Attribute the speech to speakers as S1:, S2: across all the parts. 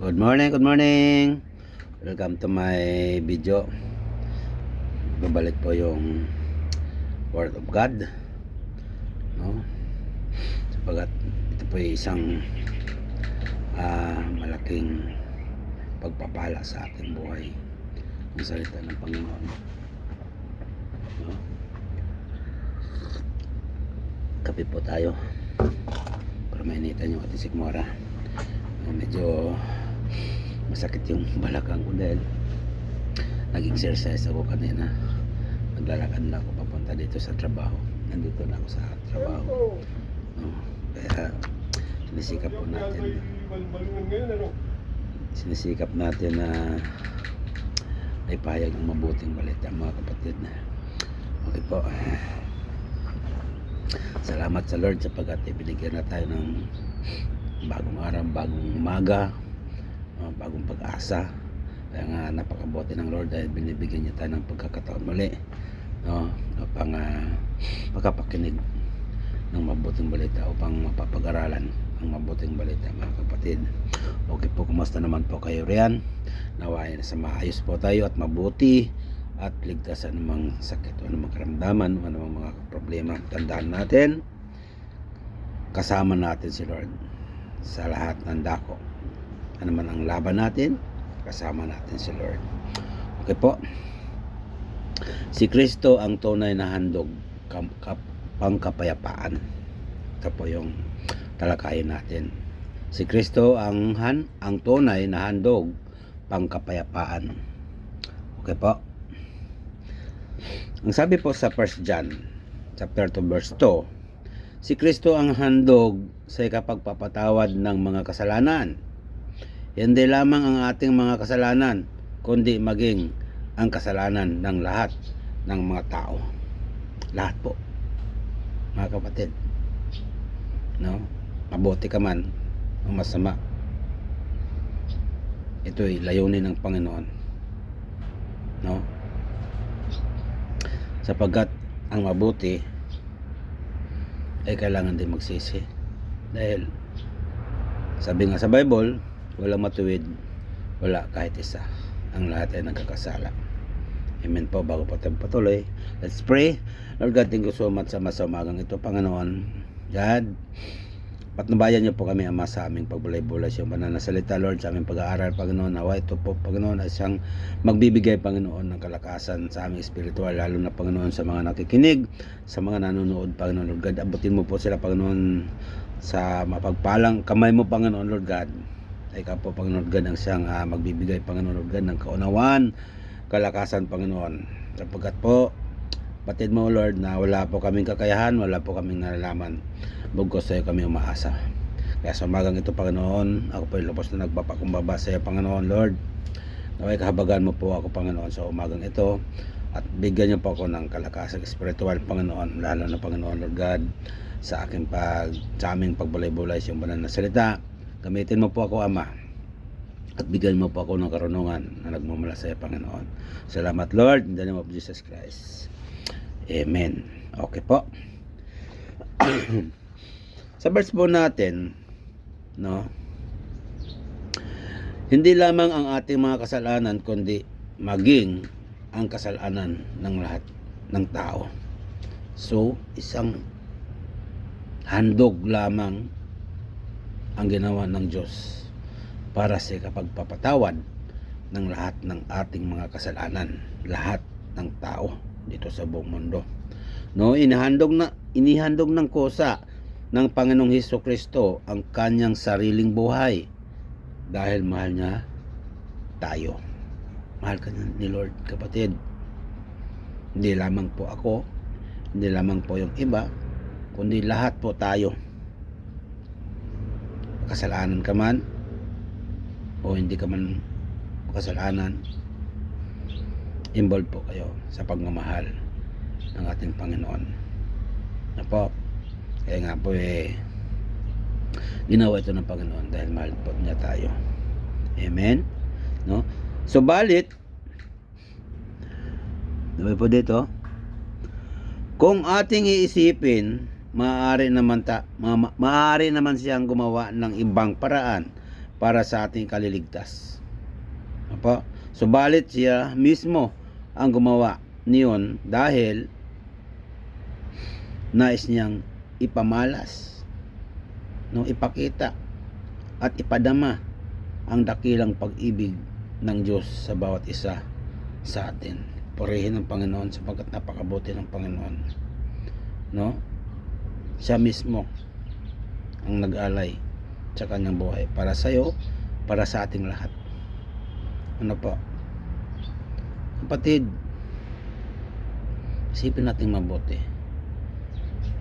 S1: Good morning, good morning. Welcome to my video. Babalik po yung Word of God. No? Sapagat ito po ay isang ah, malaking pagpapala sa ating buhay. Ang salita ng Panginoon. No? Kape po tayo. Para mainitan yung ating sikmura. Ah, medyo masakit yung balakang ko dahil nag-exercise ako kanina. Naglalakad na ako papunta dito sa trabaho. Nandito na ako sa trabaho. No? kaya sinisikap po natin. Sinisikap natin na ay pahayag ng mabuting balita mga kapatid. Okay po. Salamat sa Lord sapagkat ibinigyan na tayo ng bagong araw, bagong umaga uh, bagong pag-asa. Kaya nga napakabuti ng Lord dahil binibigyan niya tayo ng pagkakataon muli no, upang uh, makapakinig ng mabuting balita upang mapapag-aralan ang mabuting balita mga kapatid. Okay po kumusta naman po kayo riyan nawain na sa maayos po tayo at mabuti at ligtas sa anumang sakit. O anumang karamdaman? O anumang mga problema? Tandaan natin kasama natin si Lord sa lahat ng dako ano man ang laban natin kasama natin si Lord. Okay po. Si Kristo ang tunay na handog pangkapayapaan. Ito po yung talakayin natin. Si Kristo ang han, ang tunay na handog pangkapayapaan. Okay po. Ang sabi po sa 1 John chapter 2 verse 2 si Kristo ang handog sa ikapagpapatawad ng mga kasalanan hindi lamang ang ating mga kasalanan, kundi maging ang kasalanan ng lahat ng mga tao. Lahat po. Mga kapatid. No? Mabuti ka man o masama. Ito'y layunin ng Panginoon. No? Sapagkat ang mabuti ay kailangan din magsisi. Dahil sabi nga sa Bible, walang matuwid, wala kahit isa. Ang lahat ay nagkakasala. Amen po, bago po tayo patuloy. Let's pray. Lord God, thank you so much sa masamagang ito, Panginoon. God, patnubayan niyo po kami, Ama, sa aming pagbulay-bulay sa iyong banal na salita, Lord, sa aming pag-aaral, Panginoon. Nawa ito po, Panginoon, ay siyang magbibigay, Panginoon, ng kalakasan sa aming espiritual, lalo na, Panginoon, sa mga nakikinig, sa mga nanonood, Panginoon, Lord God. Abutin mo po sila, Panginoon, sa mapagpalang kamay mo, Panginoon, Lord God ikaw po Panginoon God ang siyang uh, magbibigay Panginoon God ng kaunawan kalakasan Panginoon. Sapagkat po patid mo Lord na wala po kaming kakayahan wala po kaming nalalaman. Bugos sa iyo kami umaasa. Kaya sa umagang ito Panginoon ako po ay lubos na nagpapakumbaba sa iyo Panginoon Lord. Naway kahabagan mo po ako Panginoon sa umagang ito. At bigyan niyo po ako ng kalakasan espiritual Panginoon lalo na Panginoon Lord God sa aking pag sa aming pagbulay-bulay sa iyong banal na salita Gamitin mo po ako, Ama. At bigyan mo po ako ng karunungan na nagmumula sa iyo, Panginoon. Salamat, Lord, in the name of Jesus Christ. Amen. Okay po. sa verse po natin, no, hindi lamang ang ating mga kasalanan, kundi maging ang kasalanan ng lahat ng tao. So, isang handog lamang ang ginawa ng Diyos para sa kapagpapatawad ng lahat ng ating mga kasalanan, lahat ng tao dito sa buong mundo. No, inihandog na inihandog ng kusa ng Panginoong Hesus Kristo ang kanyang sariling buhay dahil mahal niya tayo. Mahal ka ni Lord, kapatid. Hindi lamang po ako, hindi lamang po yung iba, kundi lahat po tayo kasalanan ka man o hindi ka man kasalanan involved po kayo sa pagmamahal ng ating Panginoon. Na po? Kaya nga po eh ginawa ito ng Panginoon dahil mahal po niya tayo. Amen? No? Subalit diba po dito? Kung ating iisipin maaari naman ta ma, maaari naman siyang gumawa ng ibang paraan para sa ating kaliligtas. Apo? Subalit siya mismo ang gumawa niyon dahil nais niyang ipamalas, no, ipakita at ipadama ang dakilang pag-ibig ng Diyos sa bawat isa sa atin. Purihin ng Panginoon sapagkat napakabuti ng Panginoon. No? Siya mismo ang nag-alay sa kanyang buhay para sa iyo, para sa ating lahat. Ano po? Kapatid, isipin natin mabuti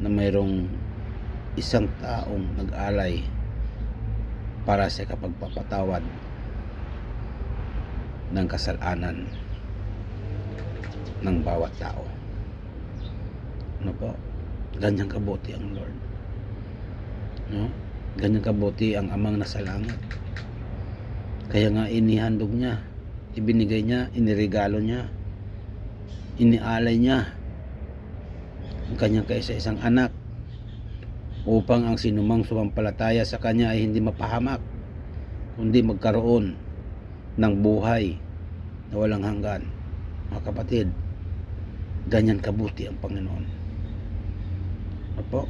S1: na mayroong isang taong nag-alay para sa kapagpapatawad ng kasalanan ng bawat tao. Ano po? Ganyang kabuti ang Lord. No? Ganyang kabuti ang amang nasa langit. Kaya nga inihandog niya, ibinigay niya, iniregalo niya, inialay niya ang kanyang kaisa-isang anak upang ang sinumang sumampalataya sa kanya ay hindi mapahamak kundi magkaroon ng buhay na walang hanggan mga kapatid ganyan kabuti ang Panginoon അപ്പോൾ